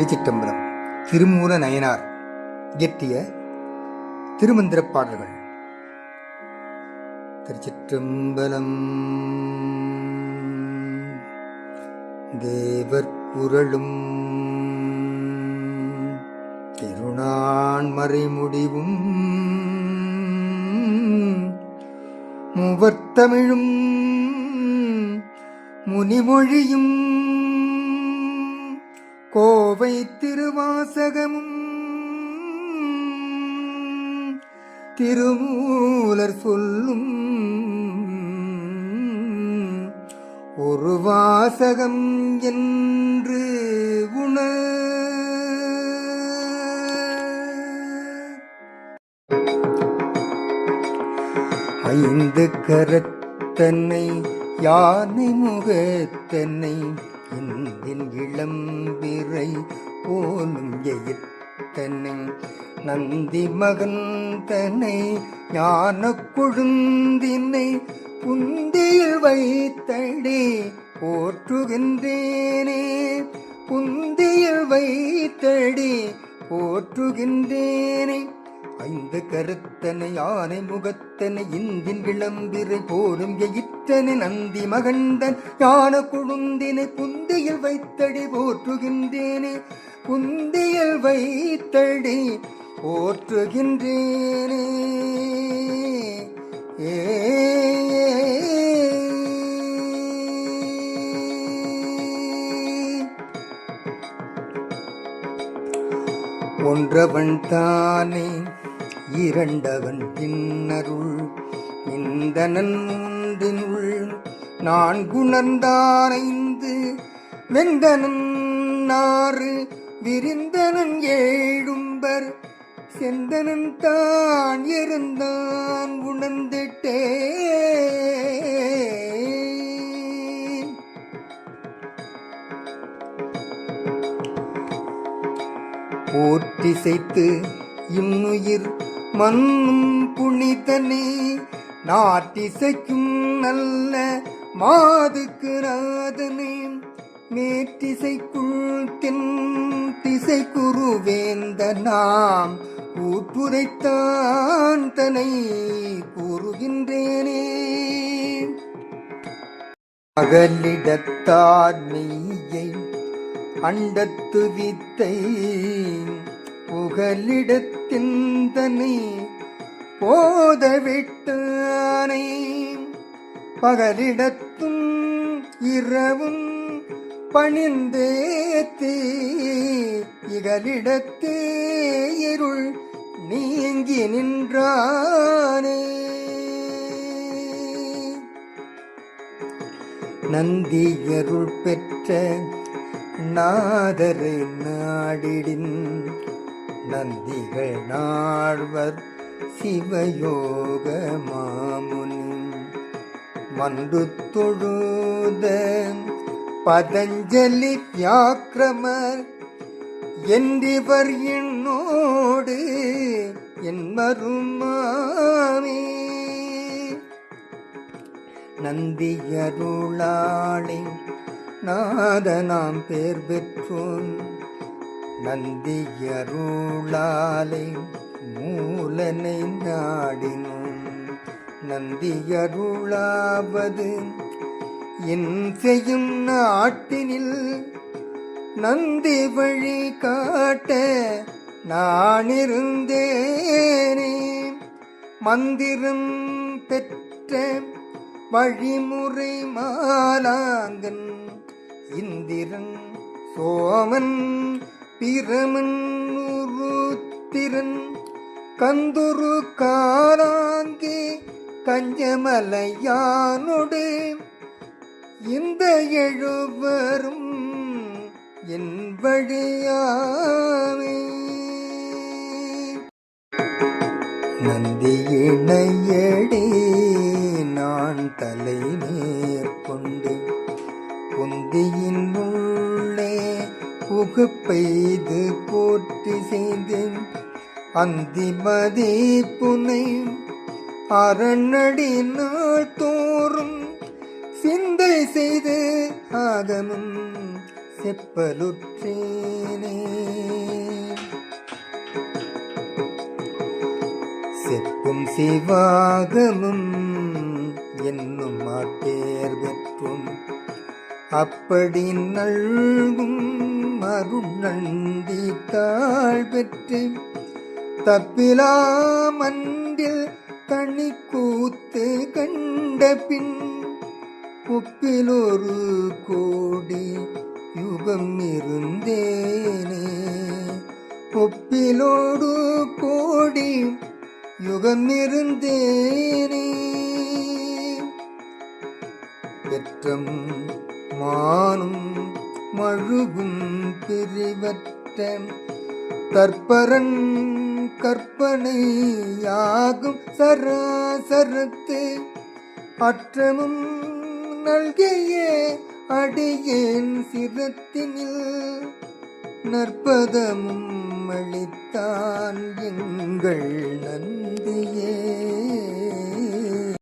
திருச்சிட்டம்பலம் திருமூல நயனார் இயற்றிய திருமந்திரப் பாடல்கள். திருச்சிற்றம்பலம் தேவர் புரளும் திருநான் மறைமுடிவும் முவர்த்தமிழும் முனிமொழியும் கோவை திருவாசகமும் திருமூலர் சொல்லும் ஒரு வாசகம் என்று உணர் ஐந்து கரத்தன்னை யானை முகத்தன்னை இந்தின் இளம்பிறை போலும் எயிர்த்தன்னை நந்தி மகந்தனை ஞான கொழுந்தினை புந்தியில் வைத்தடி போற்றுகின்றேனே. புந்தியில் வைத்தடி போற்றுகின்றேனே. ஐந்து கருத்தனை யானை முகத்தனை இந்தின் விளம்பிரை போரும் எயிற்றனை நந்தி மகண்டன் ஞான குழுந்தினை குந்தியில் வைத்தடி போற்றுகின்றேனே குந்தியில் வைத்தடி போற்றுகின்றேனே. ஏ. ஒன்றவன் தானே இரண்டவன் பின்னருள் இந்தனன் மூன்றினுள் நான் குணர்ந்தானைந்து வெந்தனன் நாறு விரிந்தனன் ஏழும்பர் செந்தனன் தான் இருந்தான் உணர்ந்துட்டே போர்த்திசைத்து இன்னுயிர் மண்ணும் புனிதனே நாட்டிசைக்கும் நல்ல மாதுக்கு நாதனே. மேற்றிசைக்குள் தென் திசை குருவேந்த நாம் ஊற்றுரைத்தான் தனை கூறுகின்றேனே. அகலிடத்தார் மெய்யை அண்டத்து வித்தை புகலிடத்தின் தன்னை போதவிட்டானை பகலிடத்தும் இரவும் பணிந்தேத்தே இகலிடத்தே இருள் நீங்கி நின்றானே. நந்தியருள் பெற்ற நாதரை நாடிடின் நந்திகள் நாழ்வர் சிவயோக மாமுனி. மன்று தொழுத பதஞ்சலி வியாக்கிரமர் என்றிவர் என்னோடு என் மருமாமே நந்தியருளாளி நாதனாம் பேர் பெற்றோன் நந்தியருளாலே மூலனை நாடினும். நந்தியருளாவது என் செய்யும் நாட்டினில் நந்தி வழி காட்ட நான் இருந்தேனே மந்திரம் பெற்ற வழிமுறை மாலாங்கன் இந்திரன் சோமன் பிரமன் உருத்திரன் கந்துரு காலாங்கே கஞ்சமலையானொடு இந்த எழுவரும் என் வழியாமே நந்தி இணையடி நான் தலை நேர்கொண்டு குந்தியின் புகப்பெய்து போற்றி செய்தேன். அந்திமதி புனை அரணடி நாள் தோறும் சிந்தை செய்து ஆகமும் செப்பலுற்றேனே. செப்பும் சிவாகமும் என்னும் மாட்டேர்வன் அப்படி நல்கும் அருள் நந்தி தாழ் பெற்று. தப்பிலாமன்றில் தனி கூத்து கண்ட பின் உப்பிலொரு கோடி யுகம் இருந்தேனே. ஒப்பிலோடு கோடி யுகம் இருந்தேனே. பெற்றம் மானும் மழுகும் பிரிவற்ற தற்பரன் கற்பனையாகும் சராசரத்து அற்றமும் நல்கையே அடியேன் சிரத்தினில் நற்பதமும் அளித்தான் எங்கள் நந்தியே